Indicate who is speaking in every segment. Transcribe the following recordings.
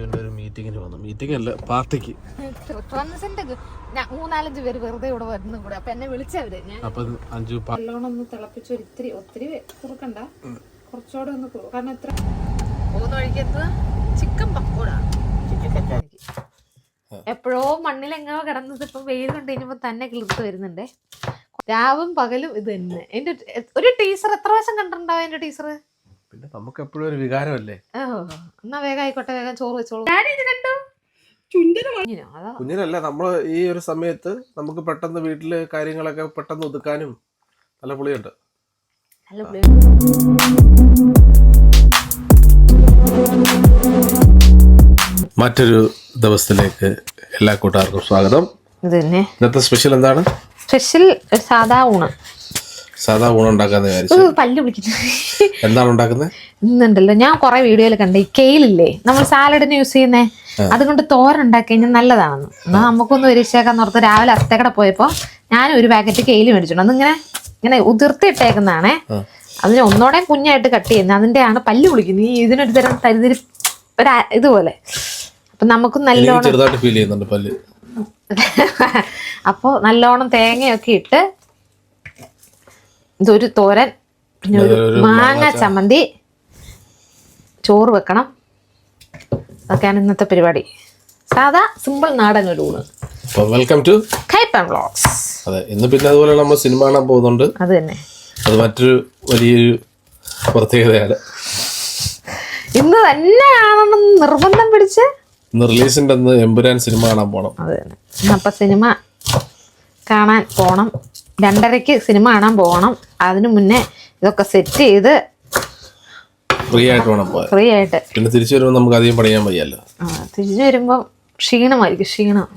Speaker 1: അഞ്ജുവിന്റെ ഒരു മീറ്റിങ്ങിന് വന്നു. മീറ്റിംഗ് അല്ല പാർട്ടിക്ക്.
Speaker 2: മൂന്നാലഞ്ച് പേര് വെറുതെ ഇവിടെ വരുന്നു കൂടെ. അപ്പൊ എന്നെ വിളിച്ചവര് ഞാൻ
Speaker 1: അപ്പൊ അഞ്ചു
Speaker 2: നല്ലോണം ഒന്ന് തിളപ്പിച്ച് ഒത്തിരി ഒത്തിരി കുറുക്കണ്ട കുറച്ചുകൂടെ ഒന്ന് കാരണം എത്ര പോകുന്ന വഴിക്കത്ത് ചിക്കൻ പക്കോട. എപ്പോഴോ മണ്ണിലെങ്ങോ കിടന്നത് ഇപ്പൊ വെയിൽ കൊണ്ട് കഴിഞ്ഞപ്പോ തന്നെ കിളിർത്ത് വരുന്നുണ്ടേ. രാവും പകലും ഇത് തന്നെ. എന്റെ ഒരു ടീച്ചർ എത്ര വശം കണ്ടിട്ടുണ്ടാവും എന്റെ ടീച്ചർ
Speaker 1: പിന്നെ നമുക്ക് എപ്പോഴും ഒരു വികാരമല്ലേ?
Speaker 2: ഓ എന്നാ വേഗം ആയിക്കോട്ടെ വേഗം ചോറ് വെച്ചോളൂ. അതാ.
Speaker 1: കുഞ്ഞിനല്ല നമ്മൾ ഈ ഒരു സമയത്ത് നമുക്ക് പെട്ടെന്ന് വീട്ടിൽ കാര്യങ്ങളൊക്കെ പെട്ടെന്ന് ഒതുക്കാനും നല്ല പുളിയുണ്ട്.
Speaker 2: നല്ല പുളി.
Speaker 1: മറ്റൊരു ദിവസത്തിലേക്ക് എല്ലാ കൂട്ടുകാർക്കും സ്വാഗതം.
Speaker 2: ഇത് തന്നെ.
Speaker 1: ഇന്നത്തെ സ്പെഷ്യൽ എന്താണ്?
Speaker 2: സ്പെഷ്യൽ സാധാ ഊണ്.
Speaker 1: സാധാ ഊണ് ഉണ്ടാക്കാന്ന് വിചാരിച്ചു.
Speaker 2: ഉം, പല്ല് പിടിക്കുന്നു
Speaker 1: എന്താണ് ഉണ്ടാക്കുന്നത്
Speaker 2: ഇന്നുണ്ടല്ലോ. ഞാൻ കുറെ വീഡിയോയിൽ കണ്ട ഈ കെയിലില്ലേ? നമ്മൾ സാലഡിന് യൂസ് ചെയ്യുന്നേ അതുകൊണ്ട് തോരൻ ഉണ്ടാക്കി കഴിഞ്ഞാൽ നല്ലതാണെന്ന്. എന്നാ നമുക്കൊന്ന് പരീക്ഷയാക്കാൻ ഓർത്ത് രാവിലെ അത്തേക്കടെ പോയപ്പോ ഞാൻ ഒരു പാക്കറ്റ് കെയിൽ മേടിച്ചിട്ടുണ്ട്. അതിങ്ങനെ ഇങ്ങനെ ഉതിർത്തിട്ടേക്കുന്നതാണേ. അതിന് ഒന്നോടെ കുഞ്ഞായിട്ട് കട്ട് ചെയ്യുന്നത് അതിന്റെയാണ് പല്ല് കുളിക്കുന്നത്. ഈ ഇതിനൊരു തരം തരിതിരി ഒരു ഇതുപോലെ. അപ്പൊ നമുക്ക് നല്ലോണം
Speaker 1: ഫീൽ ചെയ്യുന്നുണ്ട് പല്ല്.
Speaker 2: അപ്പോൾ നല്ലോണം തേങ്ങയൊക്കെ ഇട്ട് ഇതൊരു തോരൻ പിന്നെ ഒരു മാങ്ങ ചമ്മന്തി. ചോറ് വെക്കണം. അതൊക്കെയാണ് ഇന്നത്തെ പരിപാടി. സാധാ സിമ്പിൾ നാടൻ ഒരു ഊണ്
Speaker 1: വെൽക്കം ടു
Speaker 2: കൈപ്പൻ വ്ളോഗ്സ്.
Speaker 1: അതെ ഇന്ന് പിന്നെ അതുപോലെ നമ്മൾ സിനിമ കാണാൻ പോകുന്നുണ്ട്.
Speaker 2: അത് തന്നെ.
Speaker 1: അത് മറ്റൊരു വലിയൊരു പ്രത്യേകതയാണ്.
Speaker 2: ഇന്ന് തന്നെ കാണണം നിർബന്ധം പിടിച്ച്
Speaker 1: ഇന്ന് റിലീസിന്റെ അന്ന് എമ്പുരാൻ സിനിമ കാണാൻ പോണം.
Speaker 2: അത് തന്നെ. അപ്പം സിനിമ കാണാൻ പോണം. രണ്ടരയ്ക്ക് സിനിമ കാണാൻ പോകണം അതിനു മുന്നേ ഇതൊക്കെ സെറ്റ് ചെയ്ത്
Speaker 1: ഫ്രീ ആയിട്ട് വേണം
Speaker 2: ഫ്രീ ആയിട്ട്.
Speaker 1: പിന്നെ തിരിച്ചു വരുമ്പോൾ നമുക്ക് അധികം പണിയാൻ വയ്യല്ലോ
Speaker 2: തിരിച്ചു വരുമ്പോൾ വരുമ്പം ക്ഷീണമായിരിക്കും ക്ഷീണം.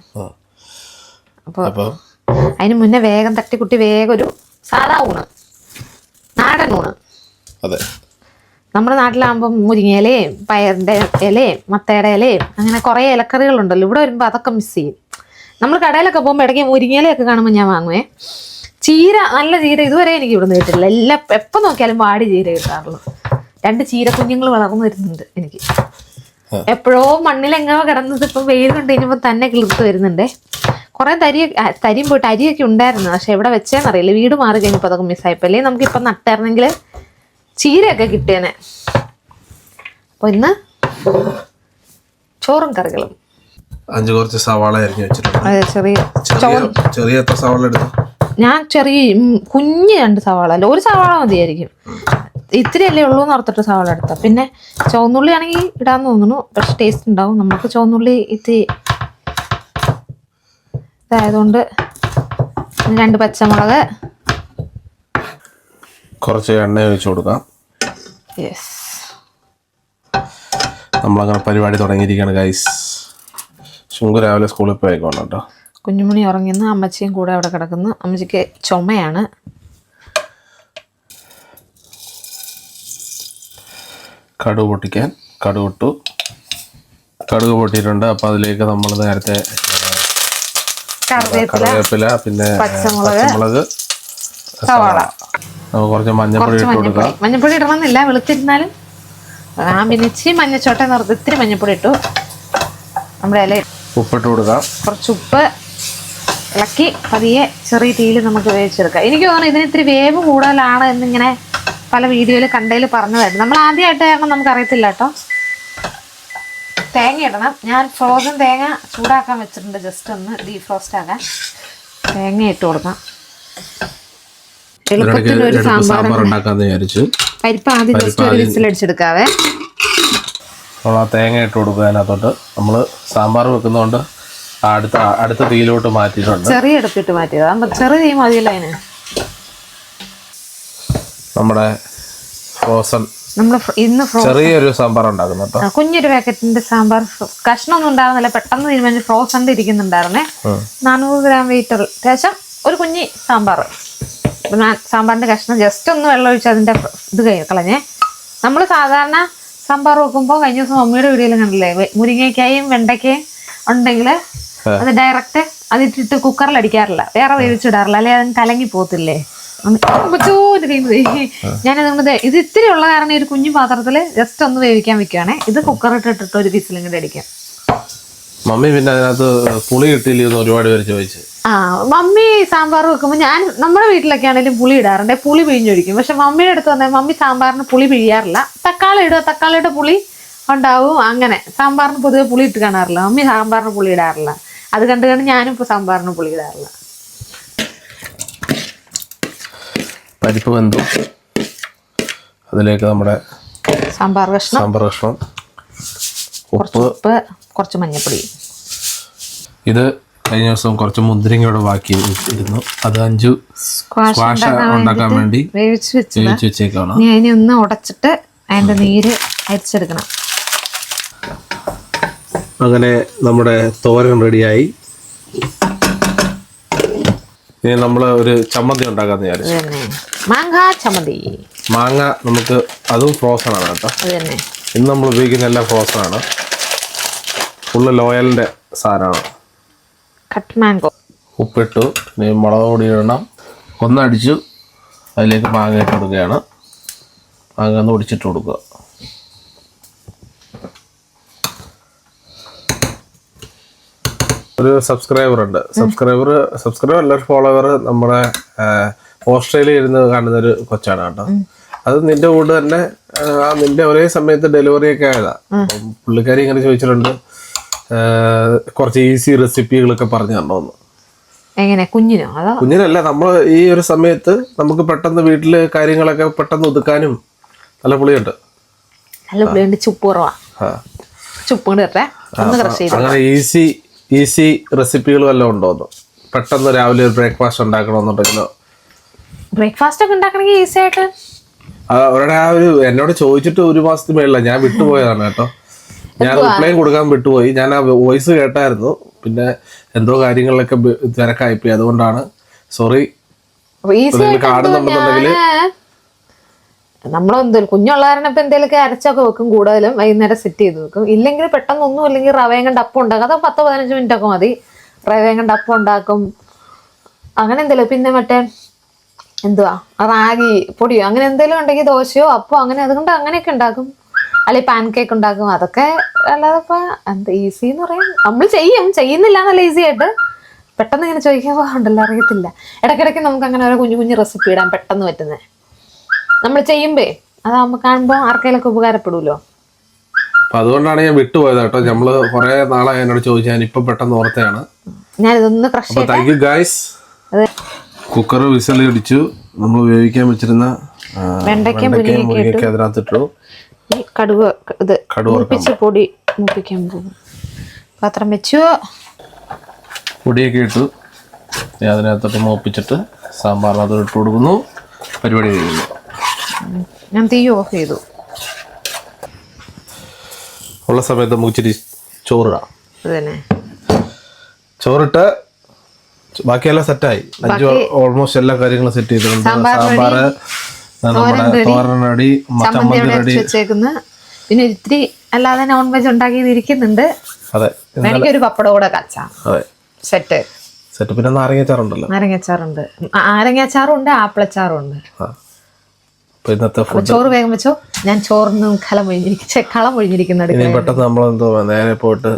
Speaker 2: അപ്പോൾ
Speaker 1: അപ്പൊ
Speaker 2: അതിന് മുന്നേ വേഗം തട്ടിക്കുട്ടി വേഗം ഒരു സാധാ ഊണ്. നാടൻ ഊണ്.
Speaker 1: അതെ.
Speaker 2: നമ്മുടെ നാട്ടിലാകുമ്പം മുരിങ്ങയിലയും പയറിന്റെ ഇലയും മത്തയുടെ ഇലയും അങ്ങനെ കുറേ ഇലക്കറികളുണ്ടല്ലോ. ഇവിടെ വരുമ്പോൾ അതൊക്കെ മിസ് ചെയ്യും. നമ്മൾ കടയിലൊക്കെ പോകുമ്പോൾ ഇടയ്ക്ക് മുരിങ്ങയിലയൊക്കെ കാണുമ്പോൾ ഞാൻ വാങ്ങുവേ. ചീര നല്ല ചീര ഇതുവരെ എനിക്ക് ഇവിടെ നിന്ന് കിട്ടില്ല എല്ലാ എപ്പോൾ നോക്കിയാലും വാടി ചീര കിട്ടാറുള്ളൂ. രണ്ട് ചീര കുഞ്ഞുങ്ങൾ വളർന്നു വരുന്നുണ്ട് എനിക്ക്. എപ്പോഴോ മണ്ണിലെങ്ങോ കിടന്നത് ഇപ്പം വെയിൽ കൊണ്ട് കഴിഞ്ഞപ്പോൾ തന്നെ കിളിർത്ത് വരുന്നുണ്ടേ. കുറേ തരി തരിയും പോയിട്ട് അരിയൊക്കെ ഉണ്ടായിരുന്നു. പക്ഷെ എവിടെ വെച്ചേന്നറിയില്ല വീട് മാറി കഴിഞ്ഞപ്പോൾ അതൊക്കെ മിസ്സായപ്പോൾ അല്ലെങ്കിൽ നമുക്കിപ്പം നട്ടായിരുന്നെങ്കിൽ ചീരയൊക്കെ കിട്ടിയേനെ. അപ്പോൾ ഇന്ന് ചോറും കറികളും.
Speaker 1: അഞ്ച് കുറച്ച് സവാള അരിഞ്ഞു വെച്ചിട്ടുണ്ട്.
Speaker 2: അതെ ചെറിയ
Speaker 1: ചെറിയ സവാള എടുത്തു?
Speaker 2: ഞാൻ ചെറിയ കുഞ്ഞ് രണ്ട് സവാള അല്ല ഒരു സവാള മതിയായിരിക്കും. ഇത്തിരി അല്ലേ ഉള്ളൂ എന്ന് ഓർത്തിട്ട് സവാള എടുത്താൽ പിന്നെ ചുവന്നുള്ളി ആണെങ്കിൽ ഇടാന്ന് തോന്നുന്നു പക്ഷെ ടേസ്റ്റ് ഉണ്ടാവും. നമുക്ക് ചുവന്നുള്ളി ഇത്തിരി ഇതായതുകൊണ്ട് രണ്ട് പച്ചമുളക്.
Speaker 1: കുറച്ച് എണ്ണ ഒഴിച്ചു കൊടുക്കാം.
Speaker 2: യെസ്
Speaker 1: നമ്മളങ്ങനെ പരിപാടി തുടങ്ങിയിരിക്കുകയാണ് ഗൈസ് ശുങ്കു രാവിലെ സ്കൂളിൽ പോയേക്കോണം കേട്ടോ.
Speaker 2: കുഞ്ഞുമണി ഉറങ്ങുന്നു അമ്മച്ചിയും കൂടെ അവിടെ കിടക്കുന്നു. അമ്മച്ചിക്ക് ചുമയാണ്.
Speaker 1: കടുക് പൊട്ടിക്കാൻ കടുക് ഇട്ടു. കടുക് പൊട്ടിയിട്ടുണ്ട്. അപ്പോൾ അതിലേക്ക് നമ്മൾ നേരത്തെ
Speaker 2: കറിവേപ്പില
Speaker 1: പിന്നെ
Speaker 2: പച്ചമുളക്, സവാള.
Speaker 1: കുറച്ച് മഞ്ഞപ്പൊടി ഇട്ട് കൊടുക്കാം.
Speaker 2: മഞ്ഞപ്പൊടി. ഇടണമെന്നില്ല വെളുത്തിരുന്നാലും. ആ പിന്നെ ഇച്ചിരി മഞ്ഞച്ചോട്ട നിർത്തി ഇത്തിരി മഞ്ഞപ്പൊടി ഇട്ടു. നമ്മുടെ ഇല
Speaker 1: ഉപ്പിട്ട് കൊടുക്കാം.
Speaker 2: കുറച്ച് ഉപ്പ്. ഇളക്കി പതിയെ ചെറിയ തീയിൽ നമുക്ക് വേവിച്ചെടുക്കാം. എനിക്ക് തോന്നുന്നു ഇതിന് ഇത്തിരി വേവ് കൂടുതലാണ് എന്നിങ്ങനെ പല വീഡിയോയിൽ കണ്ടതിൽ പറഞ്ഞതായിരുന്നു. നമ്മൾ ആദ്യമായിട്ട് കാരണം നമുക്ക് അറിയത്തില്ല കേട്ടോ. തേങ്ങ ഇടണം. ഞാൻ ഫ്രോസൺ തേങ്ങ ചൂടാക്കാൻ വെച്ചിട്ടുണ്ട്. ജസ്റ്റ് ഒന്ന് ഡീഫ്രോസ്റ്റ് ആക്കാൻ തേങ്ങ ഇട്ട് കൊടുക്കാം. എളുപ്പത്തിൽ ഒരു സാമ്പാർ പരിപ്പ് ആദ്യം ജസ്റ്റ് ഒരു വിസിലടിച്ചെടുക്കാവേ
Speaker 1: നമ്മൾ ആ തേങ്ങ ഇട്ട് കൊടുക്കുക അതിനകത്തോട്ട്. നമ്മൾ സാമ്പാർ വെക്കുന്നതുകൊണ്ട് അടുത്ത അടുത്ത തീയിലോട്ട് മാറ്റിയിട്ടുണ്ട്.
Speaker 2: ചെറിയ എടുത്തിട്ട് മാറ്റിയത്. ചെറിയ തീ മതിയല്ലോ അതിന്.
Speaker 1: നമ്മുടെ ഫ്രോസൺ
Speaker 2: നമ്മൾ ഇന്ന്
Speaker 1: ചെറിയൊരു സാമ്പാർ ഉണ്ടാക്കുന്നു
Speaker 2: കുഞ്ഞൊരു പാക്കറ്റിന്റെ സാമ്പാർ കഷ്ണം കഷ്ണമൊന്നും ഉണ്ടാകുന്നില്ല പെട്ടെന്ന് തീരുമാനിച്ച് ഫ്രോസൺ ഇരിക്കുന്നുണ്ടായിരുന്നേ. നാനൂറ് ഗ്രാം വെയിറ്റ് അത്യാവശ്യം ഒരു കുഞ്ഞി സാമ്പാർ. ഞാൻ സാമ്പാറിന്റെ കഷ്ണം ജസ്റ്റ് ഒന്ന് വെള്ളം ഒഴിച്ച് അതിന്റെ ഇത് കഴിഞ്ഞ് കളഞ്ഞേ. നമ്മൾ സാധാരണ സാമ്പാർ വെക്കുമ്പോൾ കഴിഞ്ഞ ദിവസം മമ്മിയുടെ വീഡിയോയിൽ കണ്ടില്ലേ മുരിങ്ങയ്ക്കായും വെണ്ടയ്ക്കയും ഉണ്ടെങ്കിൽ അത് ഡയറക്റ്റ് അതിട്ടിട്ട് കുക്കറിൽ അടിക്കാറില്ല. വേറെ വേവിച്ചിടാറില്ല അല്ലെ? അതിന് കലങ്ങി പോകത്തില്ലേ? ഞാൻ ദേ ഇത് ഇത്തിരി ഉള്ള കാരണം ഒരു കുഞ്ഞു പാത്രത്തിൽ ജസ്റ്റ് ഒന്ന് വേവിക്കാൻ വെക്കുകയാണേ ഇത് കുക്കർ ഇട്ടിട്ട് ഒരു വിസിലും കൂടെ അടിക്കാം.
Speaker 1: മമ്മി പിന്നെ അതിനകത്ത് പുളി കിട്ടിയില്ല എന്ന് ഒരുപാട് പേര് ചോദിച്ചു.
Speaker 2: ആ മമ്മി സാമ്പാർ വെക്കുമ്പോൾ ഞാൻ നമ്മുടെ വീട്ടിലൊക്കെ ആണെങ്കിലും പുളി ഇടാറുണ്ട്. പുളി പിഴിഞ്ഞൊഴിക്കും. പക്ഷെ മമ്മിയുടെ അടുത്ത് വന്നാൽ മമ്മി സാമ്പാറിന് പുളി പിഴിയാറില്ല. തക്കാളി ഇടുക തക്കാളിയുടെ പുളി ഉണ്ടാവും. അങ്ങനെ സാമ്പാറിന് പൊതുവെ പുളി ഇട്ട് കാണാറില്ല. മമ്മി സാമ്പാറിന് പുളി ഇടാറില്ല. അത് കണ്ട് കണ്ട് ഞാനും ഇപ്പൊ സാമ്പാറിന് പുളി ഇടാറില്ല.
Speaker 1: പരിപ്പ് വെന്തു. അതിലേക്ക് നമ്മുടെ
Speaker 2: സാമ്പാർ കഷ്ണം.
Speaker 1: സാമ്പാർ കഷ്ണം
Speaker 2: കുറച്ച്
Speaker 1: ഉപ്പ്
Speaker 2: കുറച്ച് മഞ്ഞപ്പൊടി
Speaker 1: ഇത് കഴിഞ്ഞ ദിവസം കുറച്ച് മുന്തിരിങ്ങയുടെ ബാക്കി ഇരുന്നു അത് അഞ്ചു
Speaker 2: സ്ക്വാഷ്
Speaker 1: ഉണ്ടാക്കാൻ വേണ്ടി
Speaker 2: വേവിച്ച് വെച്ച്
Speaker 1: വേവിച്ച് വെച്ചേക്കാണ്.
Speaker 2: ഇനി ഒന്ന് ഉടച്ചിട്ട് അതിന്റെ നീര് അരിച്ചെടുക്കണം.
Speaker 1: അങ്ങനെ നമ്മുടെ തോരൻ റെഡിയായി. ഇനി നമ്മൾ ഒരു ചമ്മന്തി ഉണ്ടാക്കാന്ന് വിചാരിച്ചു.
Speaker 2: മാങ്ങ ചമ്മന്തി.
Speaker 1: മാങ്ങ നമുക്ക് അതും ഫ്രോസൺ ആണ് കേട്ടോ. ഇന്ന് നമ്മൾ ഉപയോഗിക്കുന്ന എല്ലാം ഫ്രോസൺ ആണ്. ഫുള്ള് ലോയലിന്റെ സാധനമാണ്.
Speaker 2: കട്ട് മാംഗോ
Speaker 1: ഉപ്പിട്ടു. ഇനി മുളക് പൊടി ഇടണം. ഒന്നടിച്ചു. അതിലേക്ക് മാങ്ങ ഇട്ട് കൊടുക്കുകയാണ്. മാങ്ങ ഒന്ന് ഒടിച്ചിട്ട് കൊടുക്കുക. ഒരു സബ്സ്ക്രൈബർ ഉണ്ട്. സബ്സ്ക്രൈബർ സബ്സ്ക്രൈബർ അല്ല ഫോളോവർ നമ്മുടെ ഓസ്ട്രേലിയ ഇരുന്ന് കാണുന്ന ഒരു കൊച്ചാണ് കേട്ടോ. അത് നിന്റെ കൂടെ തന്നെ ആ, നിന്റെ ഒരേ സമയത്ത് ഡെലിവറി ഒക്കെ ആയതാ. പുള്ളിക്കാരി ഇങ്ങനെ ചോദിച്ചിട്ടുണ്ട് കുറച്ച് ഈസി റെസിപ്പികളൊക്കെ പറഞ്ഞു തരണമെന്ന്
Speaker 2: എങ്ങനെ കുഞ്ഞിനോ? അതാ?
Speaker 1: കുഞ്ഞിനല്ല നമ്മൾ ഈ ഒരു സമയത്ത് നമുക്ക് പെട്ടെന്ന് വീട്ടിൽ കാര്യങ്ങളൊക്കെ പെട്ടെന്ന് ഒതുക്കാനും നല്ല പുളിയുണ്ട്.
Speaker 2: നല്ല പുളിയുണ്ട് ചുപ്പ് കുറവാ. ചുപ്പ് കൊണ്ട്
Speaker 1: അങ്ങനെ ഈസി ഈസി റെസിപ്പികൾ വല്ലതും ഉണ്ടോ എന്ന്? പെട്ടെന്ന് രാവിലെ ഒരു ബ്രേക്ക്ഫാസ്റ്റ് ഉണ്ടാക്കണമെന്നുണ്ടെങ്കിലോ
Speaker 2: ബ്രേക്ക്ഫാസ്റ്റ് ഒക്കെ ഉണ്ടാക്കണമെങ്കിൽ ഈസി ആയിട്ട്.
Speaker 1: അവരുടെ ആ ഒരു എന്നോട് ചോദിച്ചിട്ട് ഒരു മാസത്തിന് മേളില്ല ഞാൻ വിട്ടുപോയതാണ് കേട്ടോ. ഞാൻ റിപ്ലൈ കൊടുക്കാൻ വിട്ടുപോയി. ഞാൻ ആ വോയിസ് കേട്ടായിരുന്നു. പിന്നെ എന്തോ കാര്യങ്ങളിലൊക്കെ തിരക്കായിപ്പോയി. അതുകൊണ്ടാണ്. സോറി.
Speaker 2: ഈസി
Speaker 1: കാണുന്നുണ്ടെന്നുണ്ടെങ്കിൽ
Speaker 2: നമ്മളെന്തേലും കുഞ്ഞുള്ള കാരണം ഇപ്പൊ എന്തെങ്കിലുമൊക്കെ അരച്ചൊക്കെ വെക്കും കൂടുതലും വൈകുന്നേരം സെറ്റ് ചെയ്ത് വെക്കും. ഇല്ലെങ്കിൽ പെട്ടെന്ന് ഒന്നും ഇല്ലെങ്കിൽ റവയും കണ്ട് അപ്പം ഉണ്ടാക്കും. അത് പത്തോ പതിനഞ്ച് മിനിറ്റ് ഒക്കെ മതി. റവയും കണ്ട് അപ്പം ഉണ്ടാക്കും. അങ്ങനെ എന്തെങ്കിലും പിന്നെ മറ്റേ എന്തുവാ? റാഗി പൊടിയോ? അങ്ങനെ എന്തെങ്കിലും ഉണ്ടെങ്കിൽ ദോശയോ അപ്പോ അങ്ങനെ അതുകൊണ്ട് അങ്ങനെയൊക്കെ ഉണ്ടാക്കും. അല്ലെങ്കിൽ പാൻ കേക്ക് ഉണ്ടാക്കും. അതൊക്കെ അല്ലാതെ ഇപ്പൊ എന്താ ഈസി എന്ന് പറയാം നമ്മൾ ചെയ്യും. ചെയ്യുന്നില്ല എന്നല്ല ഈസി ആയിട്ട്. പെട്ടെന്ന് ഇങ്ങനെ ചോദിക്കാൻ ഉണ്ടല്ലോ അറിയത്തില്ല. ഇടയ്ക്കിടയ്ക്ക് നമുക്ക് അങ്ങനെ ഓരോ കുഞ്ഞു കുഞ്ഞു റെസിപ്പി ഇടാൻ പെട്ടെന്ന് പറ്റുന്നത് നമ്മൾ ചെയ്യുമ്പേ അതാകുമ്പോ കാണുമ്പോ ആർക്കെങ്കിലൊക്കെ ഉപകാരപ്പെടുമല്ലോ
Speaker 1: അപ്പൊ അതുകൊണ്ടാണ് ഞാൻ വിട്ടുപോയത് കേട്ടോ. നമ്മൾ കുറെ നാളായി എന്നോട് ചോദിച്ചു ഞാൻ ഇപ്പൊ പെട്ടെന്ന് ഓർത്തെയാണ്.
Speaker 2: ഞാനിതൊന്ന് ക്രഷ്
Speaker 1: അപ്പൊ താങ്ക് യു ഗായ്സ് കുക്കർ നമ്മൾ ഉപയോഗിക്കാൻ വെച്ചിരുന്ന ആ,
Speaker 2: വെണ്ടയ്ക്ക
Speaker 1: വെണ്ടയ്ക്കയും മുരിങ്ങയ്ക്ക അതിനകത്തിട്ടു.
Speaker 2: ഈ കടുക് ഇത്
Speaker 1: കടുക് വറുക്കാൻ
Speaker 2: മൂപ്പിച്ച് പൊടി മൂപ്പിക്കാൻ പോകും. പാത്രം വെച്ചു.
Speaker 1: പൊടിയൊക്കെ ഇട്ടു. അതിനകത്തോട്ട് മോപ്പിച്ചിട്ട് സാമ്പാറിനകത്തോട്ട് ഇട്ട് കൊടുക്കുന്നു. പരിപാടി കഴിയുന്നു
Speaker 2: ഞാൻ തീ ഓഫ് ചെയ്തു.
Speaker 1: ഉള്ള സമയത്ത് നമുക്ക് ഇച്ചിരി ചോറിടാം. ചോറിട്ട് ബാക്കിയെല്ലാം സെറ്റായി. അഞ്ചു ഓൾമോസ്റ്റ് എല്ലാ കാര്യങ്ങളും സെറ്റ് ചെയ്തിട്ടുണ്ട്. സാമ്പാർ നമ്മുടെ തോരൻ റെഡി
Speaker 2: ചമ്മന്തി
Speaker 1: റെഡി.
Speaker 2: പിന്നെ ഇത്തിരി അല്ലാതെ നോൺ വെജ് ഉണ്ടാക്കിയത് ഇരിക്കുന്നുണ്ട്.
Speaker 1: അതെ.
Speaker 2: പപ്പടം കൂടെ കച്ചാം.
Speaker 1: അതെ.
Speaker 2: സെറ്റ്.
Speaker 1: സെറ്റ്. പിന്നെ നാരങ്ങാച്ചാറുണ്ടല്ലോ.
Speaker 2: നാരങ്ങാച്ചാറുണ്ട്. നാരങ്ങാച്ചാറും ഉണ്ട് ആപ്പിളച്ചാറും ഉണ്ട്
Speaker 1: ആ. അപ്പൊ ഇന്നത്തെ ഫുഡ്
Speaker 2: ചോറ് വേഗം വെച്ചോ. ഞാൻ ചോറിനും കളം ഒഴിഞ്ഞിരിക്കും കളം ഒഴിഞ്ഞിരിക്കുന്ന
Speaker 1: ഇനി പെട്ടെന്ന് നമ്മൾ എന്തോ നേരെ പോയിട്ട്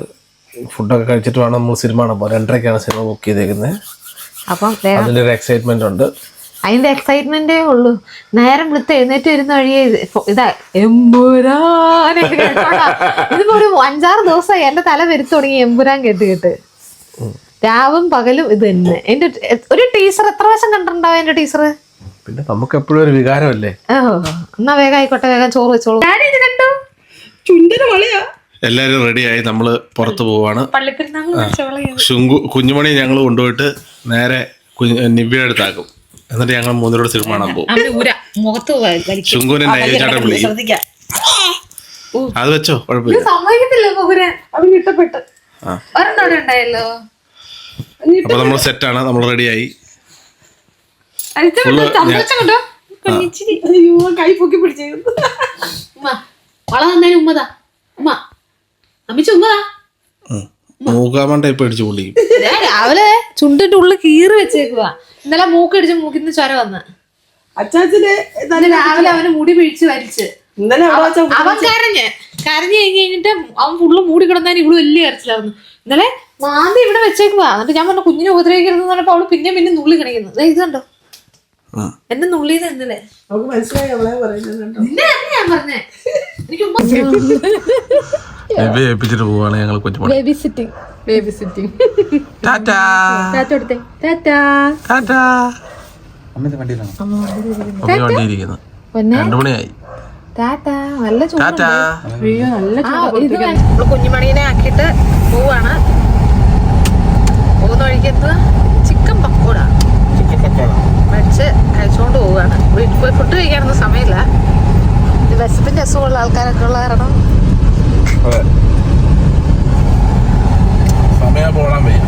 Speaker 1: ഫുഡൊക്കെ കഴിച്ചിട്ട് വേണം നമ്മൾ സിനിമ കാണാൻ പോകാൻ. രണ്ടരയ്ക്കാണ് സിനിമ ബുക്ക് ചെയ്തേക്കുന്നത്
Speaker 2: അപ്പം
Speaker 1: അതിന്റെ ഒരു എക്സൈറ്റ്മെന്റ് ഉണ്ട്.
Speaker 2: അതിന്റെ എക്സൈറ്റ്മെന്റേ ഉള്ളൂ. നേരം വിളിത്ത് എഴുന്നേറ്റ് വരുന്ന വഴിയെ ഇത് എമ്പുരാൻ. ഇതിപ്പോ ഒരു അഞ്ചാറ് ദിവസമായി എന്റെ തല വരുത്തു തുടങ്ങി എമ്പുരാൻ കേട്ട് കേട്ട്. രാവും പകലും ഇത് തന്നെ എന്റെ ഒരു ടീച്ചർ എത്ര വശം കണ്ടിട്ടുണ്ടാവും എന്റെ ടീച്ചർ
Speaker 1: പിന്നെ നമുക്ക് എപ്പോഴും ഒരു വികാരമല്ലേ?
Speaker 2: ഓ എന്നാ വേഗം ആയിക്കോട്ടെ വേഗം ചോറ് വെച്ചോളൂ. എല്ലാരും റെഡി
Speaker 1: എല്ലാവരും റെഡിയായി നമ്മൾ പുറത്ത് പോവാണ്.
Speaker 2: പള്ളിപ്പെരുന്നാൾ
Speaker 1: ശുങ്കു കുഞ്ഞുമണി ഞങ്ങൾ കൊണ്ടുപോയിട്ട് നേരെ കുഞ്ഞ് നിവ്യയുടെ അടുത്താക്കും. എന്നിട്ട് ഞങ്ങൾ മൂന്നിലൂടെ സിനിമ കാണാൻ പോകും
Speaker 2: മുഖത്ത് വലിക്കും.
Speaker 1: ശുങ്കുവിനെ നൈവേചാട്ടം വിളിക്കും. അത് വെച്ചോ കുഴപ്പമില്ല.
Speaker 2: സമ്മതിക്കത്തില്ല മുഖുരൻ അവന് ഇഷ്ടപ്പെട്ട്
Speaker 1: ആ.
Speaker 2: ഒരെണ്ണം അവിടെ ഉണ്ടായല്ലോ.
Speaker 1: അപ്പൊ നമ്മൾ സെറ്റാണ് നമ്മൾ റെഡിയായി
Speaker 2: കൈ പൊക്കി. ഉമ്മ, വള തന്നേന് ഉമ്മതാ. ഉമ്മ അമ്മിച്ച ഉമ്മതാ?
Speaker 1: മൂക്കാമൺ ടൈപ്പ് അടിച്ചു പൊള്ളിക്കും.
Speaker 2: ദേ, രാവിലെ ചുണ്ടിന്റെ ഉള്ളിൽ കീറി വെച്ചേക്കുവാ. ഇന്നലെ മൂക്കടിച്ച് മൂക്കിന്ന് ചൊര വന്ന്.
Speaker 3: അച്ചാച്ചന്
Speaker 2: രാവിലെ അവന് മുടി പിഴിച്ച് വലിച്ച്. അവൻ കരഞ്ഞ്. കരഞ്ഞു കഴിഞ്ഞ് കഴിഞ്ഞിട്ട് അവൻ ഫുള്ള് മൂടി കിടന്നാൽ ഇവിടെ വലിയ കരച്ചിലായിരുന്നു. ഇന്നലെ മാന്തി ഇവിടെ വെച്ചേക്കുവാ. എന്നിട്ട് ഞാൻ പറഞ്ഞ കുഞ്ഞിനെ ഉപദ്രവിക്കരുതെന്ന് പറഞ്ഞപ്പോ അവൾ പിന്നെ പിന്നെ നുള്ളി കിടക്കുന്നത് ദേ ഇതുണ്ടോ എന്നെ നുള്ളി തന്നല്ലേ
Speaker 3: നമുക്ക് മനസ്സിലായി അവളെ പറയുന്നത് കേട്ടോ.
Speaker 2: നിന്നെ തന്നെ ഞാൻ പറഞ്ഞേ. എനിക്ക് ഉമ്മ
Speaker 1: ബേബി ഏൽപ്പിച്ചിട്ട് പോവാണ് ഞങ്ങൾ
Speaker 2: baby sitting baby sitting
Speaker 1: tata
Speaker 2: tata കൊടുത്തേ ടാറ്റാ.
Speaker 1: ടാറ്റാ
Speaker 4: അമ്മന്റെ വണ്ടിയിലാണ്?
Speaker 1: മമ്മി വണ്ടി
Speaker 2: പിന്നെ.
Speaker 1: രണ്ടു മണിയായി.
Speaker 2: ടാറ്റാ നല്ല ചൂട്
Speaker 3: അയ്യോ നല്ല
Speaker 2: ആ, ഇത് വേണ്ട. കുഞ്ഞുമണീനെ ആക്കിയിട്ട് പോവാണ്. പോകുന്ന വഴിക്ക് എന്തുവാ? ചിക്കൻ പക്കോട. മേടിച്ച് കഴിച്ചുകൊണ്ട് പോവുകയാണ്. വീട്ടിൽ പോയി ഫുഡ് കഴിക്കാനൊന്നും സമയമില്ല. വിശപ്പിന്റെ അസുഖമുള്ള ആൾക്കാരൊക്കെ ഉള്ള കാരണം
Speaker 1: അതെ. സമയം പോകാൻ വയ്യ.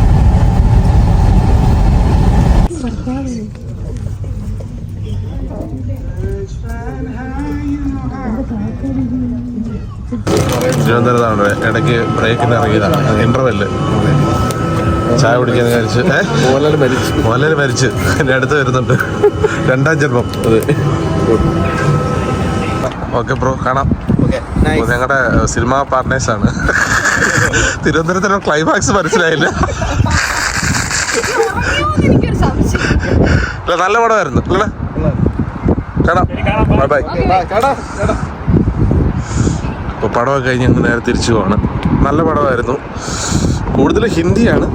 Speaker 1: തിരുവനന്തപുരത്താണ് ഇടയ്ക്ക് ബ്രേക്കിന് ഇറങ്ങിയതാണ്. ഇന്റർവെല്ല് ചായ കുടിക്കാൻ കഴിച്ച് മോഹൻലാൽ മരിച്ചു. മോഹൻലാൽ മരിച്ചു. എന്റെ അടുത്ത് വരുന്നുണ്ട്. രണ്ടാം ജന്മം. ഓക്കെ ബ്രോ കാണാം. ഞങ്ങളുടെ സിനിമ പാർട്ട്നേഴ്സ് ആണ്. തിരുവനന്തപുരത്തിലെ ക്ലൈമാക്സ് മനസ്സിലായില്ല. നല്ല പടമായിരുന്നു. അല്ലേ കാണാം. ബൈ ബൈ പടമൊക്കെ കഴിഞ്ഞ് ഞങ്ങൾ നേരെ തിരിച്ചു പോവാണ്. നല്ല പടമായിരുന്നു. കൂടുതൽ ഹിന്ദിയാണ്.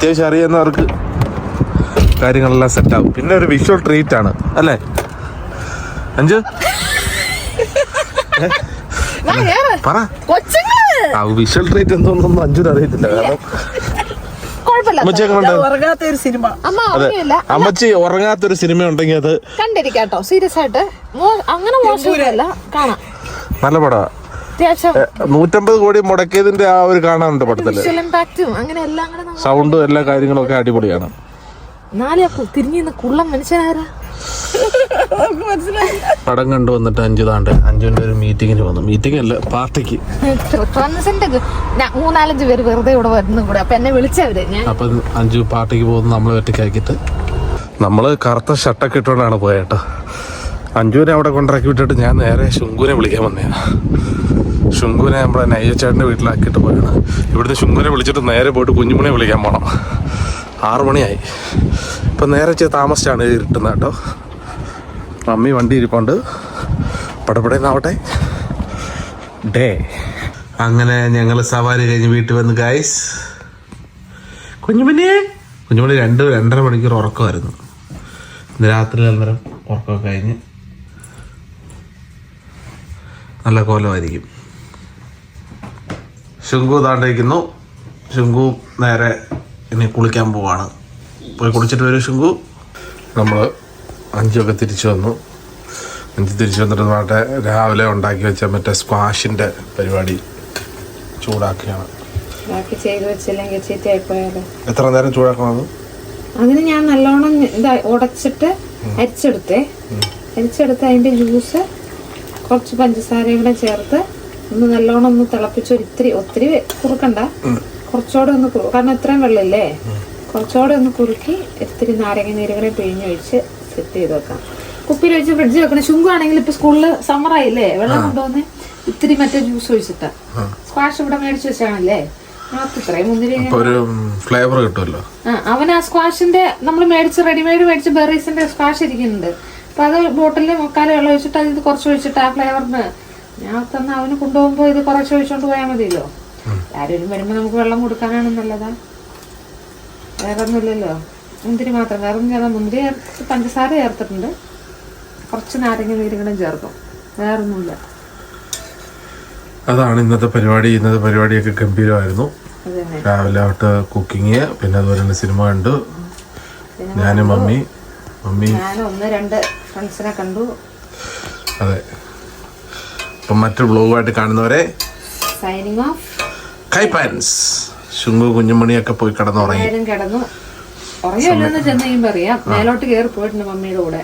Speaker 1: അത്യാവശ്യം അറിയുന്നവർക്ക് കാര്യങ്ങളെല്ലാം സെറ്റാവും പിന്നെ ഒരു വിഷ്വൽ ട്രീറ്റ് ആണ്. അല്ലേ? അഞ്ചു? പറ. ആ വിഷ്വൽ ട്രീറ്റ് എന്തോന്നൊന്നും അഞ്ചുന് അറിയത്തില്ല. കാരണം അമ്മച്ചി
Speaker 3: ഉറങ്ങാത്ത ഒരു സിനിമ.
Speaker 1: അമ്മച്ചി ഉറങ്ങാത്തൊരു സിനിമ ഉണ്ടെങ്കിൽ അത്
Speaker 2: കണ്ടിരിക്കാട്ടോ. സീരിയസ് ആയിട്ട്. അങ്ങനെ മോശമല്ല കാണാം.
Speaker 1: നല്ല പടമാ
Speaker 2: അത്യാവശ്യം
Speaker 1: നൂറ്റമ്പത് കോടി മുടക്കിയതിന്റെ ആ ഒരു കാണാനുണ്ട്
Speaker 2: പടത്തിൽ. ഇമ്പാക്റ്റും അങ്ങനെ എല്ലാം കൂടെ
Speaker 1: സൗണ്ടും എല്ലാ കാര്യങ്ങളും ഒക്കെ അടിപൊളിയാണ്
Speaker 2: നാളെ തിരിഞ്ഞു നിന്ന് കുള്ളം മനുഷ്യനാരാ?
Speaker 1: പടം കണ്ടു വന്നിട്ട് അഞ്ചു താണ്ട്. അഞ്ചുവിന്റെ ഒരു മീറ്റിങ്ങിന് വന്നു. മീറ്റിംഗ് അല്ല പാർട്ടിക്ക്.
Speaker 2: മൂന്നാലഞ്ച് പേര് വെറുതെ ഇവിടെ വരുന്നു കൂടെ. അപ്പൊ എന്നെ വിളിച്ചവര്. ഞാൻ
Speaker 1: അപ്പൊ അഞ്ചു പാർട്ടിക്ക് പോകുന്നു നമ്മളെ ഒറ്റക്കാക്കിട്ട് നമ്മൾ കറുത്ത ഷർട്ടൊക്കെ ഇട്ടുകൊണ്ടാണ് പോയേട്ടോ അഞ്ചുവിനെ അവിടെ കൊണ്ടിറക്കി വിട്ടിട്ട് ഞാൻ നേരെ ശുങ്കുവിനെ വിളിക്കാൻ വന്നതാണ് ശുങ്കുവിനെ നമ്മുടെ നയ്യച്ചേട്ടന്റെ വീട്ടിലാക്കിയിട്ട് പോയാണ് ഇവിടുന്ന് ശുങ്കുവിനെ വിളിച്ചിട്ട് നേരെ പോയിട്ട് കുഞ്ഞുമണിയെ വിളിക്കാൻ പോകണം ആറു മണിയായി. ഇപ്പം നേരെ ചെയ്ത് താമസിച്ചാണ് ഇരുട്ടുന്നത് കേട്ടോ. മമ്മി വണ്ടി ഇരിപ്പുണ്ട്. പടപടേന്നാവട്ടെ ഡേ. അങ്ങനെ ഞങ്ങൾ സവാരി കഴിഞ്ഞ് വീട്ടിൽ വന്ന് ഗൈസ് കുഞ്ഞുമണി കുഞ്ഞുമണി രണ്ട് രണ്ടര മണിക്കൂർ ഉറക്കമായിരുന്നു. ഇന്ന് രാത്രി അന്നേരം ഉറക്കമൊക്കെ കഴിഞ്ഞ് നല്ല കോലമായിരിക്കും. ശുങ്കു താണ്ടിരിക്കുന്നു ശുങ്കു നേരെ ഇനി കുളിക്കാൻ പോവാണ്. പോയി കുളിച്ചിട്ട് വരും ശുങ്കു. നമ്മൾ അഞ്ചൊക്കെ തിരിച്ചു വന്നു. അഞ്ച് തിരിച്ചു വന്നിട്ട് നാട്ടെ രാവിലെ ഉണ്ടാക്കി വെച്ച മറ്റേ സ്ക്വാഷിന്റെ പരിപാടി
Speaker 2: ചൂടാക്കിയാണ്
Speaker 1: എത്ര നേരം ചൂടാക്കണം
Speaker 2: അങ്ങനെ ഞാൻ നല്ലോണം ഇതാ ഉടച്ചിട്ട് അരിച്ചെടുത്തേ. അരിച്ചെടുത്ത് അതിന്റെ ജ്യൂസ് കുറച്ച് പഞ്ചസാരയും കൂടെ ചേർത്ത് ഒന്ന് നല്ലോണം ഒന്ന് തിളപ്പിച്ച് ഒരു ഇത്തിരി ഒത്തിരി കുറുക്കണ്ട. കുറച്ചുകൂടെ ഒന്ന് കാരണം ഇത്രയും വെള്ളമില്ലേ? കുറച്ചുകൂടെ ഒന്ന് കുറുക്കി ഇത്തിരി നാരങ്ങ നീരുകളെ പിഴിഞ്ഞൊഴിച്ച് സെറ്റ് ചെയ്ത് വെക്കാം. കുപ്പിയിൽ വെച്ച് ഫ്രിഡ്ജിൽ വെക്കണം. ശുങ്കു ആണെങ്കിൽ ഇപ്പൊ സ്കൂളിൽ സമ്മർ ആയില്ലേ? വെള്ളം കൊണ്ടുവന്ന് ഇത്തിരി മറ്റേ ജ്യൂസ് ഒഴിച്ചിട്ട്. സ്ക്വാഷ് ഇവിടെ മേടിച്ച് വെച്ചാണല്ലേ?
Speaker 1: ഫ്ലേവർ കിട്ടുമല്ലോ.
Speaker 2: അവൻ ആ സ്ക്വാഷിന്റെ നമ്മൾ മേടിച്ച് റെഡിമെയ്ഡ് മേടിച്ച് ബെറീസിന്റെ സ്ക്വാഷ് ഇരിക്കുന്നുണ്ട്. അപ്പൊ അത് ബോട്ടിലിൽ മുക്കാലും വെള്ളം ഒഴിച്ചിട്ട് അതിൽ കുറച്ച് ഒഴിച്ചിട്ട് ആ ഫ്ലേവറിന് ഞാൻ തന്നെ അവന് കൊണ്ടുപോകുമ്പോ ഇത് കുറച്ച് ഒഴിച്ചോണ്ട് പോയാൽ മതിയല്ലോ. ആരും വരുമ്പോ നമുക്ക് വെള്ളം കൊടുക്കാനാണ് നല്ലതാ. വേറെ ഒന്നുമില്ലല്ലോ മുന്തിരി മാത്രം. വേറെ ഒന്നും ചേർത്താൽ മുന്തിരി പഞ്ചസാര ചേർത്തിട്ടുണ്ട്. കുറച്ച് നാരങ്ങ നീരുകളും ചേർക്കും. വേറെ ഒന്നുമില്ല
Speaker 1: അതാണ് ഇന്നത്തെ പരിപാടി. ഇന്നത്തെ പരിപാടിയൊക്കെ ഗംഭീരമായിരുന്നു. രാവിലെ തൊട്ട് കുക്കിങ്. പിന്നെ അതുപോലെ തന്നെ സിനിമ കണ്ടു. ഞാനും മമ്മി. മമ്മി.
Speaker 2: ഞാൻ ഒന്ന് രണ്ട് ഫ്രണ്ട്സിനെ കണ്ടു.
Speaker 1: അതെ. അപ്പം മറ്റൊരു ബ്ലോഗുമായിട്ട് കാണുന്നവരെ കൈപ്പാൻസ്. ശുങ്കു കുഞ്ഞുമണിയൊക്കെ പോയി കിടന്നുറങ്ങി.
Speaker 2: കിടന്നു. ചെന്നു ചെന്ന് അറിയാം. മേലോട്ട് കയറി പോയിട്ടുണ്ട് മമ്മിയുടെ കൂടെ.